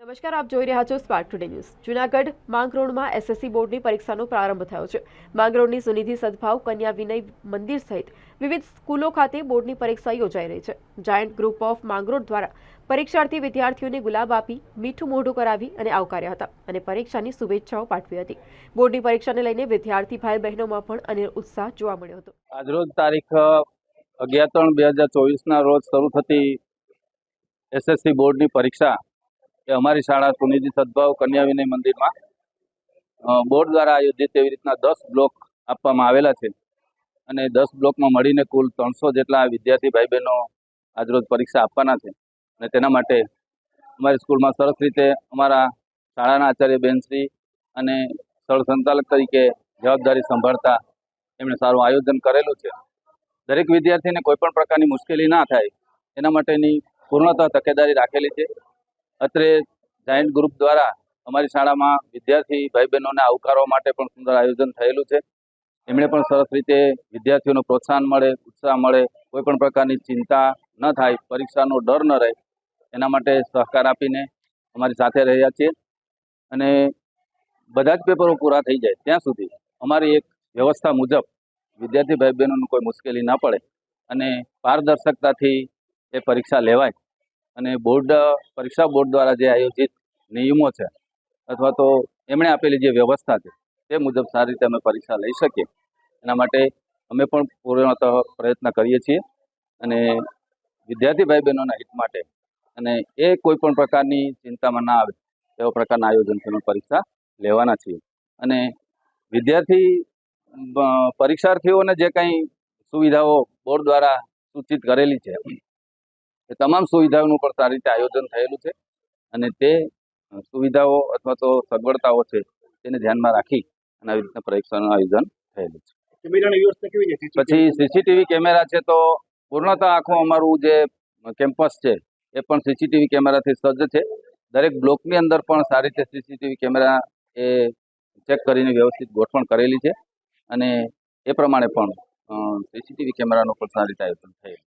નમસ્કાર, આપ જોઈ રહ્યા છો સ્પાર્ક ટુડે ન્યૂઝ જુનાગઢ માંગરોળમાં એસએસસી બોર્ડની પરીક્ષાનો પ્રારંભ થયો છે. માંગરોળની સુનિધિ સદભાવ કન્યા વિનય મંદિર સહિત વિવિધ સ્કૂલો ખાતે બોર્ડની પરીક્ષા યોજાઈ રહી છે. જાયન્ટ ગ્રુપ ઓફ માંગરોળ દ્વારા પરીક્ષાર્થી વિદ્યાર્થીઓને ગુલાબ આપી, મીઠું મોઢું કરાવી અને આવકાર્યા હતા અને પરીક્ષાની શુભેચ્છાઓ પાઠવી હતી. બોર્ડની પરીક્ષાને લઈને વિદ્યાર્થી ભાઈ બહેનોમાં પણ અનેરો ઉત્સાહ જોવા મળ્યો હતો. આજરોજ તારીખ અગિયાર ત્રણ, બે હજાર ચોવીસના રોજ શરૂ થતી એસએસસી બોર્ડની પરીક્ષા એ અમારી શાળા સુનિધિ સદભાવ કન્યા વિનય મંદિરમાં બોર્ડ દ્વારા આયોજિત એવી રીતના દસ બ્લોક આપવામાં આવેલા છે. અને દસ બ્લોકમાં મળીને કુલ ત્રણસો જેટલા વિદ્યાર્થી ભાઈ બહેનો આજરોજ પરીક્ષા આપવાના છે. અને તેના માટે અમારી સ્કૂલમાં સરસ રીતે અમારા શાળાના આચાર્ય બેનશ્રી અને સ્થળ સંચાલક તરીકે જવાબદારી સંભાળતા એમણે સારું આયોજન કરેલું છે. દરેક વિદ્યાર્થીને કોઈપણ પ્રકારની મુશ્કેલી ના થાય, એના માટેની પૂર્ણતઃ તકેદારી રાખેલી છે. અત્રે જાયન્ટ ગ્રુપ દ્વારા અમારી શાળામાં વિદ્યાર્થી ભાઈ બહેનોને આવકારવા માટે પણ સુંદર આયોજન થયેલું છે. એમણે પણ સરસ રીતે વિદ્યાર્થીઓને પ્રોત્સાહન મળે, ઉત્સાહ મળે, કોઈ પણ પ્રકારની ચિંતા ન થાય, પરીક્ષાનો ડર ન રહે, એના માટે સહકાર આપીને અમારી સાથે રહ્યા છીએ. અને બધા જ પેપરો પૂરા થઈ જાય ત્યાં સુધી અમારી એક વ્યવસ્થા મુજબ વિદ્યાર્થી ભાઈ બહેનોને કોઈ મુશ્કેલી ના પડે અને પારદર્શકતાથી એ પરીક્ષા લેવાય. અને બોર્ડ, પરીક્ષા બોર્ડ દ્વારા જે આયોજિત નિયમો છે, અથવા તો એમણે આપેલી જે વ્યવસ્થા છે, તે મુજબ સારી રીતે અમે પરીક્ષા લઈ શકીએ. એના માટે અમે પણ પૂર્ણતઃ પ્રયત્ન કરીએ છીએ અને વિદ્યાર્થી ભાઈ બહેનોના હિત માટે અને એ કોઈ પણ પ્રકારની ચિંતામાં ના આવે, તેવા પ્રકારના આયોજનથી અમે પરીક્ષા લેવાના છીએ. અને વિદ્યાર્થી પરીક્ષાર્થીઓને જે કંઈ સુવિધાઓ બોર્ડ દ્વારા સૂચિત કરેલી છે એ તમામ સુવિધાઓનું પણ સારી રીતે આયોજન થયેલું છે. અને તે સુવિધાઓ અથવા તો સગવડતાઓ છે તેને ધ્યાનમાં રાખી અને આવી રીતના પરીક્ષાનું આયોજન થયેલું છે. પછી સીસીટીવી કેમેરા છે તો પૂર્ણતઃ આખું અમારું જે કેમ્પસ છે એ પણ સીસીટીવી કેમેરાથી સજ્જ છે. દરેક બ્લોકની અંદર પણ સારી રીતે સીસીટીવી કેમેરા એ ચેક કરીને વ્યવસ્થિત ગોઠવણ કરેલી છે. અને એ પ્રમાણે પણ સીસીટીવી કેમેરાનું પણ સારી રીતે આયોજન થયેલું